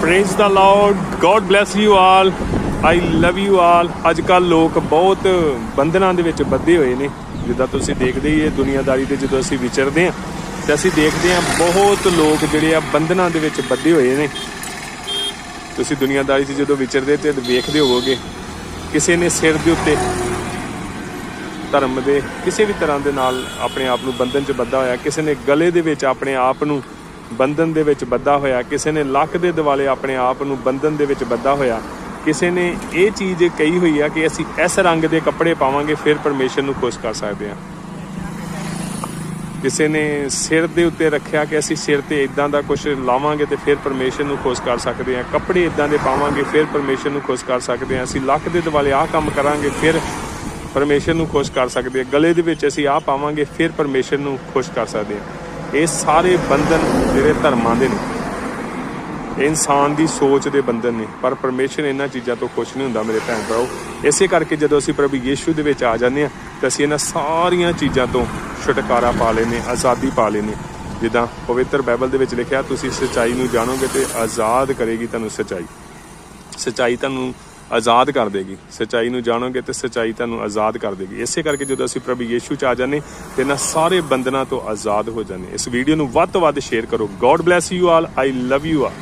Praise the lord God bless you all I love you all ਅੱਜ ਕੱਲ ਲੋਕ ਬਹੁਤ ਬੰਧਨਾਂ ਦੇ ਵਿੱਚ ਬੱਧੇ ਹੋਏ ਨੇ ਜਿੱਦਾਂ ਤੁਸੀਂ ਦੇਖਦੇ ਹੀ ਇਹ ਦੁਨੀਆਦਾਰੀ ਦੇ ਜਦੋਂ ਅਸੀਂ ਵਿਚਰਦੇ ਹਾਂ ਤੇ ਅਸੀਂ ਦੇਖਦੇ ਹਾਂ ਬਹੁਤ ਲੋਕ ਜਿਹੜੇ ਆ ਬੰਧਨਾਂ ਦੇ ਵਿੱਚ ਬੱਧੇ ਹੋਏ ਨੇ ਤੁਸੀਂ ਦੁਨੀਆਦਾਰੀ 'ਚ ਜਦੋਂ ਵਿਚਰਦੇ ਤੇ ਵੇਖਦੇ ਹੋਵੋਗੇ ਕਿਸੇ ਨੇ ਸਿਰ ਦੇ ਉੱਤੇ ਧਰਮ ਦੇ ਕਿਸੇ ਵੀ ਤਰ੍ਹਾਂ ਦੇ ਨਾਲ ਆਪਣੇ ਆਪ ਨੂੰ ਬੰਧਨ 'ਚ ਬੱਧਾ ਹੋਇਆ ਕਿਸੇ ਨੇ ਗਲੇ ਦੇ ਵਿੱਚ ਆਪਣੇ ਆਪ ਨੂੰ ਬੰਧਨ ਦੇ ਵਿੱਚ ਬੱਧਾ ਹੋਇਆ, ਕਿਸੇ ਨੇ ਲੱਕ ਦੇ ਦਿਵਾਲੇ ਆਪਣੇ ਆਪ ਨੂੰ ਬੰਧਨ ਦੇ ਵਿੱਚ ਬੱਧਾ ਹੋਇਆ, ਕਿਸੇ ਨੇ ਇਹ ਚੀਜ਼ ਕਹੀ ਹੋਈ ਆ ਕਿ ਅਸੀਂ ਇਸ ਰੰਗ ਦੇ ਕੱਪੜੇ ਪਾਵਾਂਗੇ, ਫਿਰ ਪਰਮੇਸ਼ਰ ਨੂੰ ਖੁਸ਼ ਕਰ ਸਕਦੇ ਹਾਂ। ਕਿਸੇ ਨੇ ਸਿਰ ਦੇ ਉੱਤੇ ਰੱਖਿਆ ਕਿ ਅਸੀਂ ਸਿਰ ਤੇ ਇਦਾਂ ਦਾ ਕੁਝ ਲਾਵਾਂਗੇ ਤੇ ਫਿਰ ਪਰਮੇਸ਼ਰ ਨੂੰ ਖੁਸ਼ ਕਰ ਸਕਦੇ ਹਾਂ। ਕੱਪੜੇ ਇਦਾਂ ਦੇ ਪਾਵਾਂਗੇ, ਫਿਰ ਪਰਮੇਸ਼ਰ ਨੂੰ ਖੁਸ਼ ਕਰ ਸਕਦੇ ਹਾਂ। ਅਸੀਂ ਲੱਕ ਦੇ ਦਿਵਾਲੇ ਆਹ ਕੰਮ ਕਰਾਂਗੇ, ਫਿਰ ਪਰਮੇਸ਼ਰ ਨੂੰ ਖੁਸ਼ ਕਰ ਸਕਦੇ ਹਾਂ। ਗਲੇ ਦੇ ਵਿੱਚ ਅਸੀਂ ਆਹ ਪਾਵਾਂਗੇ, ਫਿਰ ਪਰਮੇਸ਼ਰ ਨੂੰ ਖੁਸ਼ ਕਰ ਸਕਦੇ ਹਾਂ। ਇਹ ਸਾਰੇ ਬੰਧਨ ਜਿਹੜੇ ਧਰਮਾਂ ਦੇ ਨੇ। ਇਨਸਾਨ ਦੀ ਸੋਚ ਦੇ ਬੰਧਨ ਨੇ, ਪਰ ਪਰਮੇਸ਼ਰ ਇਹਨਾਂ ਚੀਜ਼ਾਂ ਤੋਂ ਖੁਸ਼ ਨਹੀਂ ਹੁੰਦਾ ਮੇਰੇ ਭੈਣ ਭਰਾਓ। ਇਸੇ ਕਰਕੇ ਜਦੋਂ ਅਸੀਂ ਪ੍ਰਭੂ ਯੀਸ਼ੂ ਦੇ ਵਿੱਚ ਆ ਜਾਂਦੇ ਹਾਂ, ਤਾਂ ਅਸੀਂ ਇਹਨਾਂ ਸਾਰੀਆਂ ਚੀਜ਼ਾਂ ਤੋਂ ਛੁਟਕਾਰਾ ਪਾ ਲੈਨੇ ਆਜ਼ਾਦੀ ਪਾ ਲੈਨੇ ਜਿੱਦਾਂ ਪਵਿੱਤਰ ਬਾਈਬਲ ਦੇ ਵਿੱਚ ਲਿਖਿਆ, ਤੁਸੀਂ ਸੱਚਾਈ ਨੂੰ ਜਾਣੋਗੇ ਤੇ ਆਜ਼ਾਦ ਕਰੇਗੀ ਤੁਹਾਨੂੰ ਸੱਚਾਈ। ਸੱਚਾਈ ਤੁਹਾਨੂੰ ਆਜ਼ਾਦ ਕਰ ਦੇਗੀ। ਸੱਚਾਈ ਨੂੰ ਜਾਣੋਗੇ ਤੇ ਸੱਚਾਈ ਤੁਹਾਨੂੰ ਆਜ਼ਾਦ ਕਰ ਦੇਗੀ। ਇਸੇ ਕਰਕੇ ਜਦੋਂ ਅਸੀਂ ਪ੍ਰਭੂ ਯੀਸ਼ੂ ਚ ਆ ਜਾਂਦੇ, ਤੇ ਇਹਨਾਂ ਸਾਰੇ ਬੰਧਨਾਂ ਤੋਂ ਆਜ਼ਾਦ ਹੋ ਜਾਂਦੇ। ਇਸ ਵੀਡੀਓ ਨੂੰ ਵੱਧ ਤੋਂ ਵੱਧ ਸ਼ੇਅਰ ਕਰੋ। God bless you all I love you all